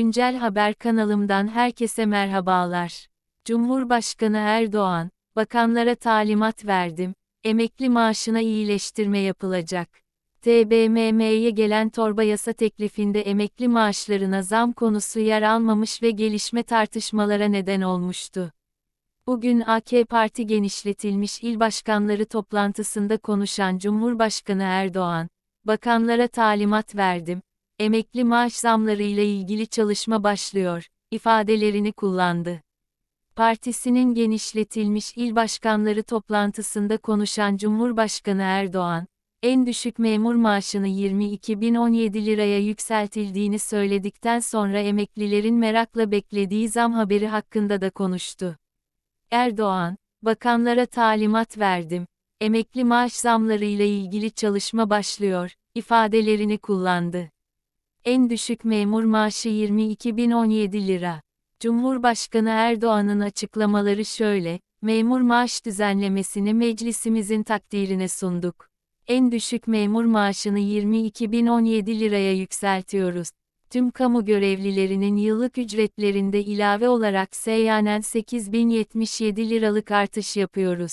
Güncel Haber kanalımdan herkese merhabalar. Cumhurbaşkanı Erdoğan, bakanlara talimat verdim, emekli maaşına iyileştirme yapılacak. TBMM'ye gelen torba yasa teklifinde emekli maaşlarına zam konusu yer almamış ve gelişme tartışmalara neden olmuştu. Bugün AK Parti genişletilmiş il başkanları toplantısında konuşan Cumhurbaşkanı Erdoğan, bakanlara talimat verdim, emekli maaş zamlarıyla ilgili çalışma başlıyor, ifadelerini kullandı. Partisinin genişletilmiş il başkanları toplantısında konuşan Cumhurbaşkanı Erdoğan, en düşük memur maaşını 22.017 liraya yükseltildiğini söyledikten sonra emeklilerin merakla beklediği zam haberi hakkında da konuştu. Erdoğan, bakanlara talimat verdim, emekli maaş zamlarıyla ilgili çalışma başlıyor, ifadelerini kullandı. En düşük memur maaşı 22.017 lira. Cumhurbaşkanı Erdoğan'ın açıklamaları şöyle, memur maaş düzenlemesini meclisimizin takdirine sunduk. En düşük memur maaşını 22.017 liraya yükseltiyoruz. Tüm kamu görevlilerinin yıllık ücretlerinde ilave olarak seyyanen 8.077 liralık artış yapıyoruz.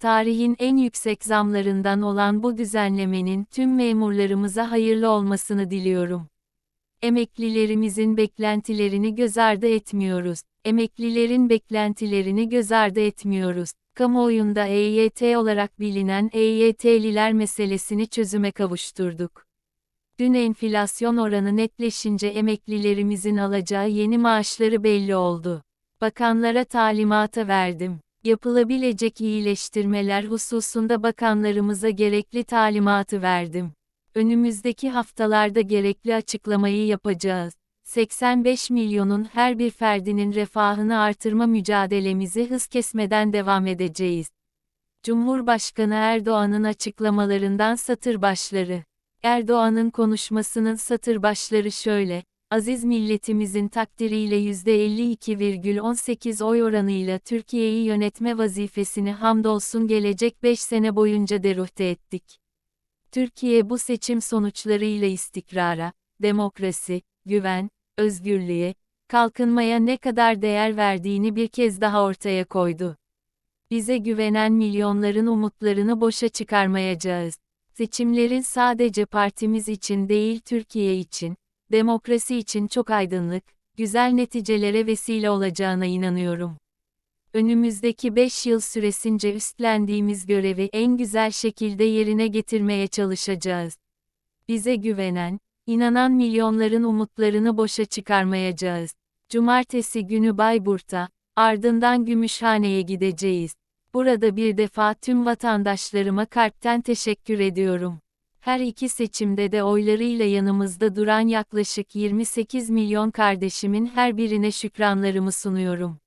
Tarihin en yüksek zamlarından olan bu düzenlemenin tüm memurlarımıza hayırlı olmasını diliyorum. Emeklilerimizin beklentilerini göz ardı etmiyoruz. Emeklilerin beklentilerini göz ardı etmiyoruz. Kamuoyunda EYT olarak bilinen EYT'liler meselesini çözüme kavuşturduk. Dün enflasyon oranı netleşince emeklilerimizin alacağı yeni maaşları belli oldu. Bakanlara talimata verdim. Yapılabilecek iyileştirmeler hususunda bakanlarımıza gerekli talimatı verdim. Önümüzdeki haftalarda gerekli açıklamayı yapacağız. 85 milyonun her bir ferdinin refahını artırma mücadelemizi hız kesmeden devam edeceğiz. Cumhurbaşkanı Erdoğan'ın açıklamalarından satır başları. Erdoğan'ın konuşmasının satır başları şöyle: Aziz milletimizin takdiriyle %52,18 oy oranıyla Türkiye'yi yönetme vazifesini hamdolsun gelecek 5 sene boyunca deruhte ettik. Türkiye bu seçim sonuçlarıyla istikrara, demokrasi, güven, özgürlüğe, kalkınmaya ne kadar değer verdiğini bir kez daha ortaya koydu. Bize güvenen milyonların umutlarını boşa çıkarmayacağız. Seçimlerin sadece partimiz için değil Türkiye için, demokrasi için çok aydınlık, güzel neticelere vesile olacağına inanıyorum. Önümüzdeki 5 yıl süresince üstlendiğimiz görevi en güzel şekilde yerine getirmeye çalışacağız. Bize güvenen, inanan milyonların umutlarını boşa çıkarmayacağız. Cumartesi günü Bayburt'a, ardından Gümüşhane'ye gideceğiz. Burada bir defa tüm vatandaşlarıma kalpten teşekkür ediyorum. Her iki seçimde de oylarıyla yanımızda duran yaklaşık 28 milyon kardeşimin her birine şükranlarımı sunuyorum.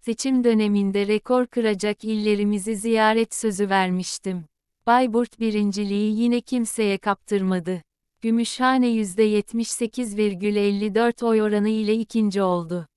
Seçim döneminde rekor kıracak illerimizi ziyaret sözü vermiştim. Bayburt birinciliği yine kimseye kaptırmadı. Gümüşhane %78,54 oy oranı ile ikinci oldu.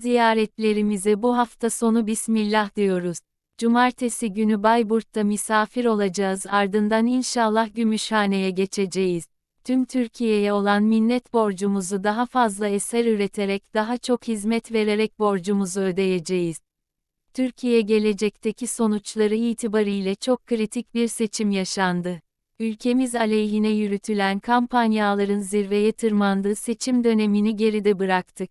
Ziyaretlerimize bu hafta sonu Bismillah diyoruz. Cumartesi günü Bayburt'ta misafir olacağız ardından inşallah Gümüşhane'ye geçeceğiz. Tüm Türkiye'ye olan minnet borcumuzu daha fazla eser üreterek daha çok hizmet vererek borcumuzu ödeyeceğiz. Türkiye gelecekteki sonuçları itibariyle çok kritik bir seçim yaşandı. Ülkemiz aleyhine yürütülen kampanyaların zirveye tırmandığı seçim dönemini geride bıraktık.